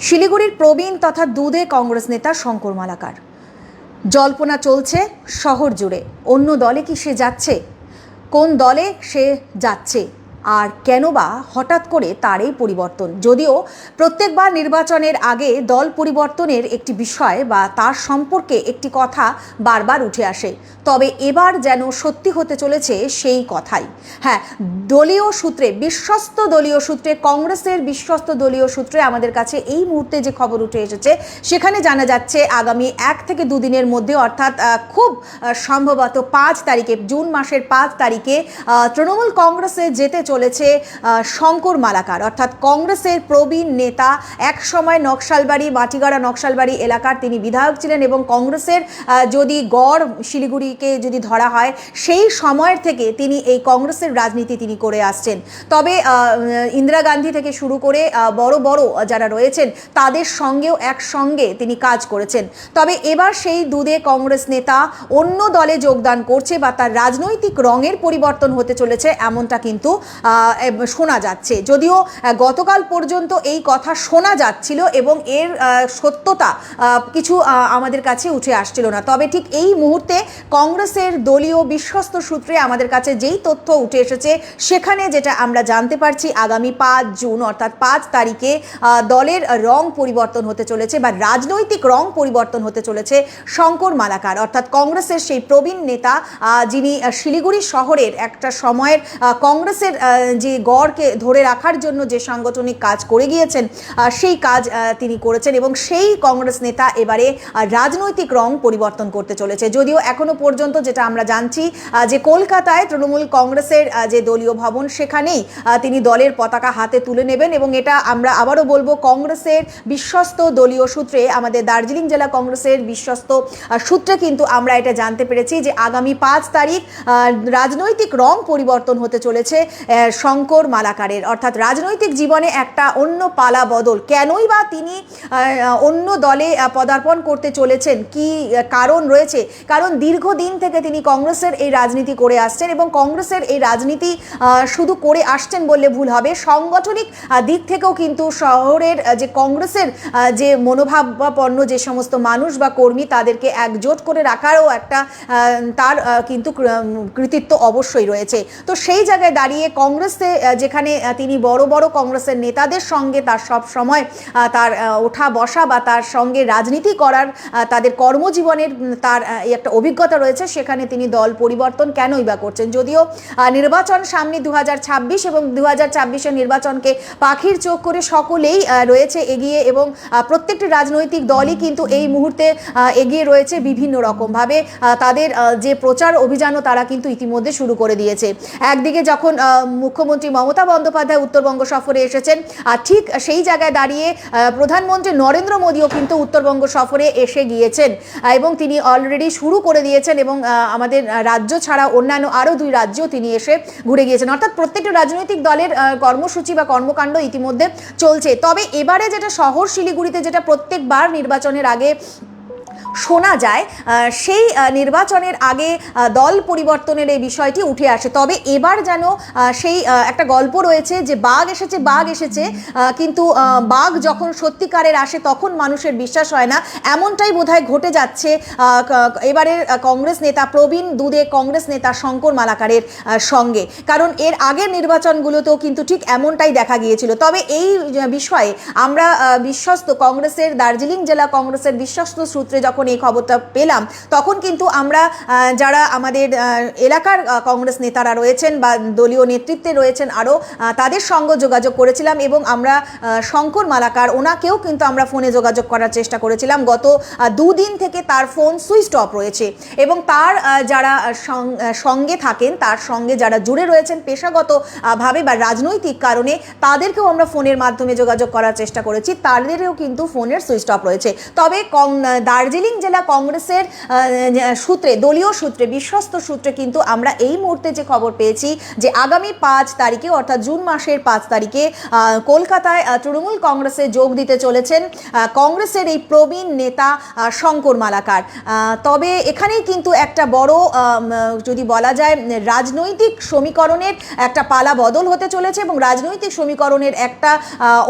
শিলিগুড়ির প্রবীণ তথা দুধে কংগ্রেস নেতা শঙ্কর মালাকার। জল্পনা চলছে শহর জুড়ে। অন্য দলে কি সে যাচ্ছে? কোন দলে সে যাচ্ছে? আর কেন বা হঠাৎ করে তার এই পরিবর্তন? যদিও প্রত্যেকবার নির্বাচনের আগে দল পরিবর্তনের একটি বিষয় বা তার সম্পর্কে একটি কথা বারবার উঠে আসে, তবে এবার যেন সত্যি হতে চলেছে সেই কথাই। হ্যাঁ দলীয় সূত্রে, বিশ্বস্ত দলীয় সূত্রে, কংগ্রেসের বিশ্বস্ত দলীয় সূত্রে আমাদের কাছে এই মুহূর্তে যে খবর উঠে এসেছে, সেখানে জানা যাচ্ছে আগামী এক থেকে দুদিনের মধ্যে, অর্থাৎ খুব সম্ভবত পাঁচ তারিখে, জুন মাসের পাঁচ তারিখে তৃণমূল কংগ্রেসে যেতে চলেছে শঙ্কর মালাকার। অর্থাৎ কংগ্রেসের প্রবীণ নেতা এক সময় নকশালবাড়ি, মাটিগাড়া নকশালবাড়ি এলাকার তিনি বিধায়ক ছিলেন এবং কংগ্রেসের যদি গড় শিলিগুড়িকে যদি ধরা হয়, সেই সময়ের থেকে তিনি এই কংগ্রেসের রাজনীতি তিনি করে আসছেন। তবে ইন্দিরা গান্ধী থেকে শুরু করে বড় বড় যারা রয়েছেন, তাদের সঙ্গেও একসঙ্গে তিনি কাজ করেছেন। তবে এবার সেই দুধে কংগ্রেস নেতা অন্য দলে যোগদান করছে বা তার রাজনৈতিক রঙের পরিবর্তন হতে চলেছে, এমনটা কিন্তু শোনা যাচ্ছে। যদিও গতকাল পর্যন্ত এই কথা শোনা যাচ্ছিল এবং এর সত্যতা কিছু আমাদের কাছে উঠে আসছিল না। তবে ঠিক এই মুহূর্তে কংগ্রেসের দলীয় বিশ্বস্ত সূত্রে আমাদের কাছে যেই তথ্য উঠে এসেছে, সেখানে যেটা আমরা জানতে পারছি, আগামী পাঁচ জুন, অর্থাৎ পাঁচ তারিখে দলের রং পরিবর্তন হতে চলেছে বা রাজনৈতিক রং পরিবর্তন হতে চলেছে শঙ্কর মালাকার। অর্থাৎ কংগ্রেসের সেই প্রবীণ নেতা যিনি শিলিগুড়ি শহরের একটা সময়ের কংগ্রেসের যে গড়কে ধরে রাখার জন্য যে সাংগঠনিক কাজ করে গিয়েছেন সেই কাজ তিনি করেছেন এবং সেই কংগ্রেস নেতা এবারে রাজনৈতিক রং পরিবর্তন করতে চলেছে। যদিও এখনও পর্যন্ত যেটা আমরা জানছি যে কলকাতায় তৃণমূল কংগ্রেসের যে দলীয় ভবন, সেখানেই তিনি দলের পতাকা হাতে তুলে নেবেন এবং এটা আমরা আবারও বলব, কংগ্রেসের বিশ্বস্ত দলীয় সূত্রে, আমাদের দার্জিলিং জেলা কংগ্রেসের বিশ্বস্ত সূত্রে কিন্তু আমরা এটা জানতে পেরেছি যে আগামী পাঁচ তারিখ রাজনৈতিক রং পরিবর্তন হতে চলেছে। শঙ্কর মালাকারের। অর্থাৎ রাজনৈতিক জীবনে একটা অন্য পালা বদল। কেনই বা তিনি অন্য দলে পদার্পণ করতে চলেছেন? কি কারণ রয়েছে? কারণ দীর্ঘদিন থেকে তিনি কংগ্রেসের এই রাজনীতি করে আসছেন এবং কংগ্রেসের এই রাজনীতি শুধু করে আসছেন বললে ভুল হবে। সাংগঠনিক দিক থেকেও কিন্তু শহরের যে কংগ্রেসের যে মনোভাবাপন্ন যে সমস্ত মানুষ বা কর্মী, তাদেরকে একজোট করে রাখারও একটা তার কিন্তু কৃতিত্ব অবশ্যই রয়েছে। তো সেই জায়গায় দাঁড়িয়ে কংগ্রেসে যেখানে তিনি বড় বড় কংগ্রেসের নেতাদের সঙ্গে তার সব সময় তার ওঠা বসা বা তার সঙ্গে রাজনীতি করার তাদের কর্মজীবনের তার একটা অভিজ্ঞতা রয়েছে। সেখানে তিনি দল পরিবর্তন কেনই বা করছেন? যদিও নির্বাচন সামনে দু এবং দু হাজার নির্বাচনকে পাখির চোখ করে সকলেই রয়েছে এগিয়ে এবং প্রত্যেকটি রাজনৈতিক দলই কিন্তু এই মুহূর্তে এগিয়ে রয়েছে বিভিন্ন রকমভাবে। তাদের যে প্রচার অভিযানও তারা কিন্তু ইতিমধ্যে শুরু করে দিয়েছে। একদিকে যখন মুখ্যমন্ত্রী মমতা বন্দ্যোপাধ্যায় উত্তরবঙ্গ সফরে এসেছেন। আর ঠিক সেই জায়গায় দাঁড়িয়ে প্রধানমন্ত্রী নরেন্দ্র মোদীও কিন্তু উত্তরবঙ্গ সফরে এসে গিয়েছেন। এবং তিনি অলরেডি শুরু করে দিয়েছেন এবং আমাদের রাজ্য ছাড়া অন্যান্য আরও দুই রাজ্যও তিনি এসে ঘুরে গিয়েছেন। অর্থাৎ প্রত্যেকটা রাজনৈতিক দলের কর্মসূচি বা কর্মকাণ্ড ইতিমধ্যে চলছে। তবে এবারে যেটা শহর শিলিগুড়িতে যেটা প্রত্যেকবার নির্বাচনের আগে শোনা যায় সেই নির্বাচনের আগে দল পরিবর্তনের এই বিষয়টি উঠে আসে। তবে এবার যেন সেই একটা গল্প রয়েছে যে বাঘ এসেছে বাঘ এসেছে কিন্তু বাঘ যখন সত্যিকারের আসে তখন মানুষের বিশ্বাস হয় না। এমনটাই বোধহয় ঘটে যাচ্ছে এবারের কংগ্রেস নেতা প্রবীণ দুদে, কংগ্রেস নেতা শঙ্কর মালাকারের সঙ্গে। কারণ এর আগের নির্বাচনগুলোতেও কিন্তু ঠিক এমনটাই দেখা গিয়েছিল। তবে এই বিষয়ে আমরা বিশ্বস্ত কংগ্রেসের, দার্জিলিং জেলা কংগ্রেসের বিশ্বস্ত সূত্রে যখন এই খবরটা পেলাম, তখন কিন্তু আমরা যারা আমাদের এলাকার কংগ্রেস নেতারা রয়েছেন বা দলীয় নেতৃত্বে রয়েছেন আরও তাদের সঙ্গে যোগাযোগ করেছিলাম এবং আমরা শঙ্কর মালাকার ওনাকেও কিন্তু আমরা ফোনে যোগাযোগ করার চেষ্টা করেছিলাম। গত দুদিন থেকে তার ফোন সুইচ অফ রয়েছে এবং তার যারা সঙ্গে থাকেন, তার সঙ্গে যারা জুড়ে রয়েছেন পেশাগত ভাবে বা রাজনৈতিক কারণে, তাদেরকেও আমরা ফোনের মাধ্যমে যোগাযোগ করার চেষ্টা করেছি। তাদেরও কিন্তু ফোনের সুইচ অফ রয়েছে। তবে কং- দার্জিলিং জেলা কংগ্রেসের সূত্রে, দলীয় সূত্রে, বিশ্বস্ত সূত্রে কিন্তু আমরা এই মুহূর্তে যে খবর পেয়েছি যে আগামী পাঁচ তারিখে অর্থাৎ জুন মাসের পাঁচ তারিখে কলকাতায় তৃণমূল কংগ্রেসে যোগ দিতে চলেছেন কংগ্রেসের এই প্রবীণ নেতা শঙ্কর মালাকার। তবে এখানেই কিন্তু একটা বড় যদি বলা যায়, রাজনৈতিক সমীকরণের একটা পালা বদল হতে চলেছে এবং রাজনৈতিক সমীকরণের একটা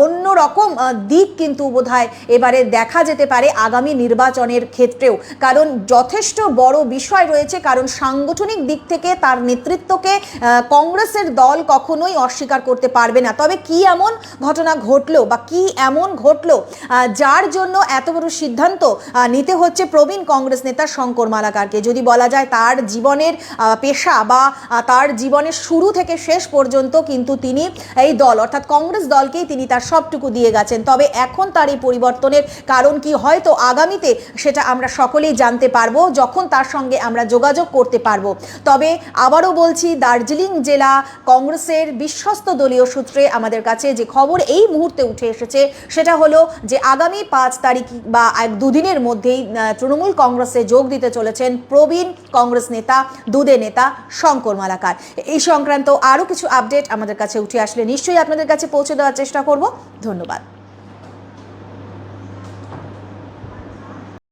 অন্য রকম দিক কিন্তু বোধহয় এবারে দেখা যেতে পারে আগামী নির্বাচনের ক্ষেত্রেও। কারণ যথেষ্ট বড় বিষয় রয়েছে, কারণ সাংগঠনিক দিক থেকে তার নেতৃত্বকে কংগ্রেসের দল কখনোই অস্বীকার করতে পারবে না। তবে কি এমন ঘটনা ঘটলো বা কি এমন ঘটলো যার জন্য এত বড় সিদ্ধান্ত নিতে হচ্ছে প্রবীণ কংগ্রেস নেতা শঙ্কর মালাকারকে? যদি বলা যায় তার জীবনের পেশা বা তার জীবনের শুরু থেকে শেষ পর্যন্ত কিন্তু তিনি এই দল, অর্থাৎ কংগ্রেস দলকেই তিনি তার সবটুকু দিয়ে গেছেন। তবে এখন তার এই পরিবর্তনের কারণ কি? হয়তো আগামীতে সেটা আমরা সকলেই জানতে পারব, যখন তার সঙ্গে আমরা যোগাযোগ করতে পারব। তবে আবারও বলছি, দার্জিলিং জেলা কংগ্রেসের বিশ্বস্ত দলীয় সূত্রে আমাদের কাছে যে খবর এই মুহূর্তে উঠে এসেছে, সেটা হলো যে আগামী পাঁচ তারিখ বা এক দুদিনের মধ্যেই তৃণমূল কংগ্রেসে যোগ দিতে চলেছেন প্রবীণ কংগ্রেস নেতা, দুদে নেতা শঙ্কর মালাকার। এই সংক্রান্ত আরও কিছু আপডেট আমাদের কাছে উঠে আসলে নিশ্চয়ই আপনাদের কাছে পৌঁছে দেওয়ার চেষ্টা করব। ধন্যবাদ।